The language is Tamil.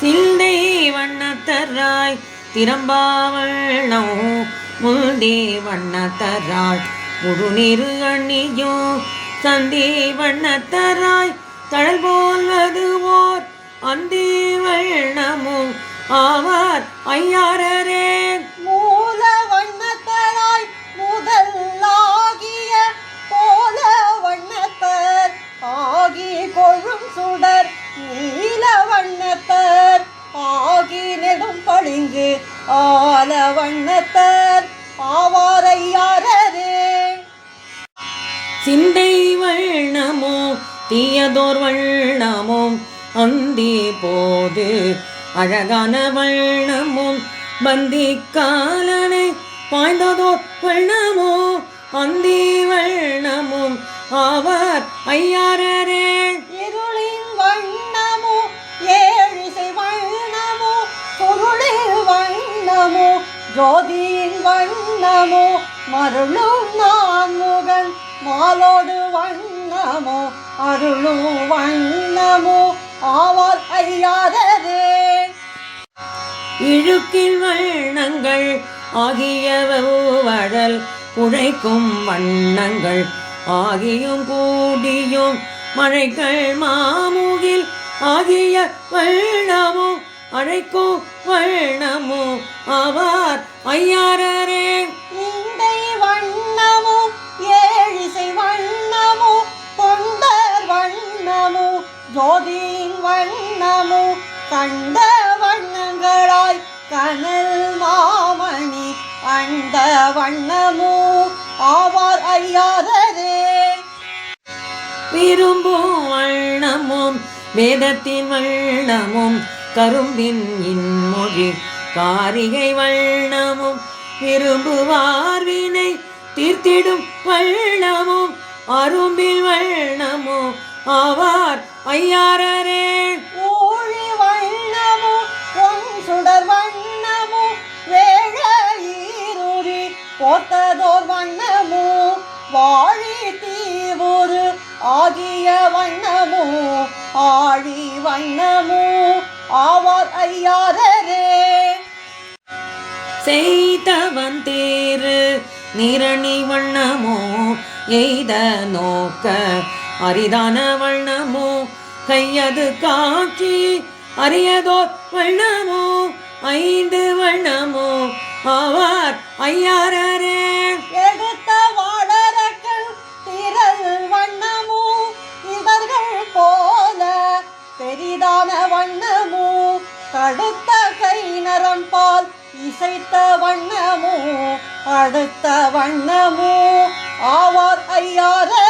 சிந்தை வண்ணத்தராய் திறம்பாவண்ணோ முந்தி வண்ணத்தராய் முழுநீரு அணியோ. சந்தி வண்ணத்தராய் தழல் போல்வது ஓர் அந்தி வண்ணமும் ஆவார். ஐயாரரே. நெடும் ஆல வண்ணத்தர் ஆவாரையாரரே சிந்தை வண்ணமோ தீயதோர் வண்ணமும் அந்தி போது அழகான வண்ணமும் பந்தி காலனை பாய்ந்ததோர் வண்ணமோ அந்தி வண்ணமும் ஆவார் ஐயாரரே. ஜோதியின் வண்ணமோ மருளும் நான் முகன் மாலோடு வண்ணமோ அருளும் வண்ணமோ ஆவால் அறியாததே. இழுக்கின் வண்ணங்கள் ஆகியவழல் உழைக்கும் வண்ணங்கள் ஆகியும் கூடியும் மழைகள் மாமுகில் ஆகிய வண்ணமும் அழைக்கும் வண்ணமும் ஆவார் ஐயாரரே. இண்டை வண்ணமோ ஏழிசை வண்ணமோ தொண்டர் வண்ணமோ ஜோதியின் வண்ணமோ கண்ட வண்ணங்களாய் கனல் மாமணி அண்ட வண்ணமோ ஆவார் ஐயாரரே. விரும்பும் வண்ணமும் வேதத்தின் வண்ணமும் கரும்பின் இன்மொழி காரிகை வண்ணமும் விரும்புவார் வினை தீர்த்திடும் வண்ணமும் அரும்பில் வண்ணமும் ஆவார் ஐயாரரே. ஊழி வண்ணமோ பொன் சுடர் வண்ணமோ வேழ ஈருரி போத்ததோர் வண்ணமோ வாழி தீவுரு ஆகிய வண்ணமோ ஆழி வண்ணமோ ஆவார் ஐயாரரே. செய்தவன் தேரு நிரணி வண்ணமோ எய்த நோக்க அரிதான வண்ணமோ கையது காட்சி அரியதோ வண்ணமோ ஐந்து வண்ணமோ ஆவார் ஐயாரரே. அடுத்த கை பால் இசைத்த வண்ணமோ அடுத்த வண்ணமோ ஆவார் ஐயாரே